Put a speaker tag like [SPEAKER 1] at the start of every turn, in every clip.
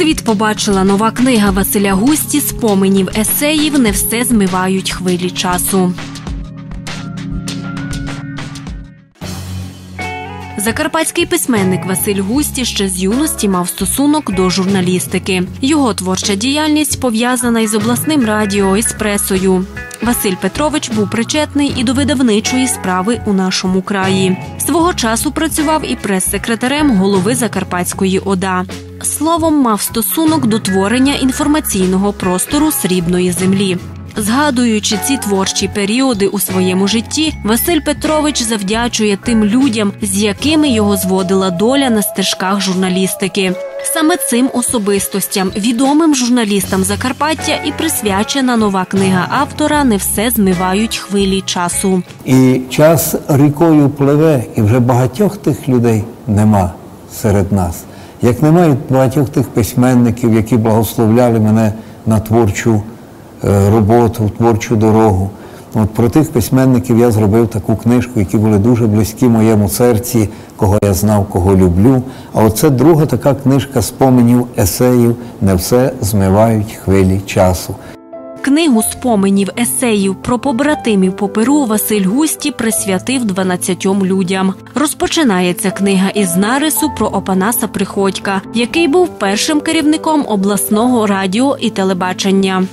[SPEAKER 1] Світ побачила нова книга Василя Густі споменів есеїв Не все змивають хвилі часу. Закарпатський письменник Василь Густі ще з юності мав стосунок до журналістики. Його творча діяльність пов'язана із обласним радіо і пресою. Василь Петрович був причетний і до видавничої справи у нашому краї. Свого часу працював і прес-секретарем голови Закарпатської ОДА. Словом, мав стосунок до творення інформаційного простору срібної землі. Згадуючи ці творчі періоди у своєму житті, Василь Петрович завдячує тим людям, з якими його зводила доля на стежках журналістики. Саме цим особистостям, відомим журналістам Закарпаття, і присвячена нова книга автора Не все змивають хвилі часу.
[SPEAKER 2] І час рікою пливе, і вже багатьох тих людей нема серед нас. Як немає багатьох тих письменників, які благословляли мене на творчу е, роботу, творчу дорогу. От про тих письменників я зробив таку книжку, які були дуже близькі моєму серці, кого я знав, кого люблю. А оце друга така книжка споменів есеїв Не все змивають хвилі часу.
[SPEAKER 1] Книгу споменів есеїв про побратимів по Перу Василь Густі присвятив 12 людям. Розпочинається книга із нарису про Опанаса Приходька, який був першим керівником обласного радіо і телебачення.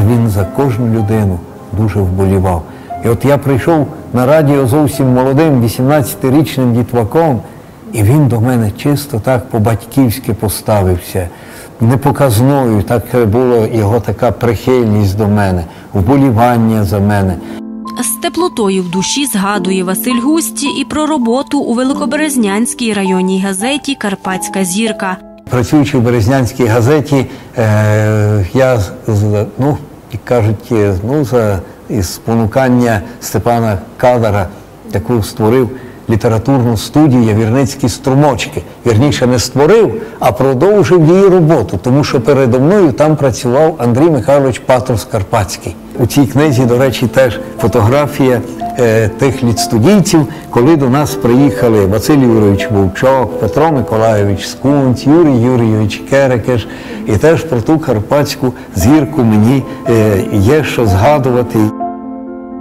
[SPEAKER 2] Він за кожну людину дуже вболівав. І от я прийшов на радіо зовсім молодим, 18-річним дітваком, і він до мене чисто так по-батьківськи поставився, непоказною, так була його така прихильність до мене, вболівання за мене.
[SPEAKER 1] З теплотою в душі згадує Василь Густі і про роботу у Великоберезнянській районній газеті Карпатська зірка.
[SPEAKER 2] Працюючи в Березнянській газеті, е, я ну, як кажуть, е, ну, за із спонукання Степана Кадара таку створив літературну студію Явірницькі струмочки. Вірніше не створив, а продовжив її роботу, тому що передо мною там працював Андрій Михайлович Патрос Карпатський. У цій книзі, до речі, теж фотографія е, тих літстудійців, коли до нас приїхали Василь Юрійович Вовчок, Петро Миколайович Скунць, Юрій Юрійович Керекеш. І теж про ту карпатську зірку мені е, є що згадувати.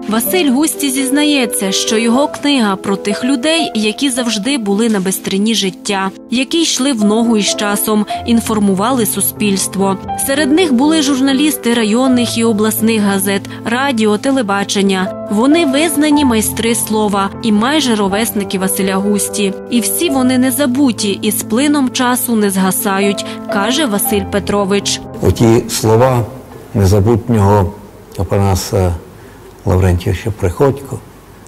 [SPEAKER 1] Василь Густі зізнається, що його книга про тих людей, які завжди були на безстрині життя, які йшли в ногу із часом, інформували суспільство. Серед них були журналісти районних і обласних газет, радіо, телебачення. Вони визнані майстри слова і майже ровесники Василя Густі. І всі вони не забуті і з плином часу не згасають, каже Василь Петрович.
[SPEAKER 2] Оті слова незабутнього Опанаса Лаврентійовича Приходько,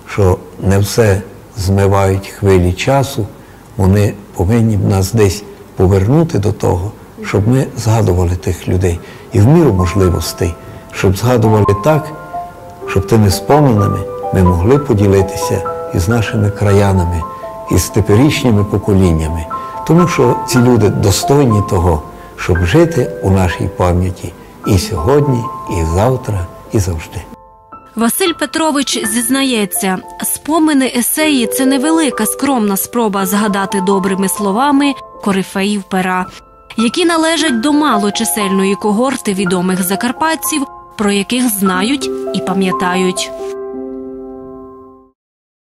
[SPEAKER 2] що не все змивають хвилі часу, вони повинні б нас десь повернути до того, щоб ми згадували тих людей і в міру можливостей, щоб згадували так, щоб тими споминами ми могли поділитися із нашими краянами, із теперішніми поколіннями, тому що ці люди достойні того, щоб жити у нашій пам'яті і сьогодні, і завтра, і завжди.
[SPEAKER 1] Василь Петрович зізнається, спомини есеї це невелика скромна спроба згадати добрими словами корифеїв пера, які належать до малочисельної когорти відомих закарпатців, про яких знають і пам'ятають.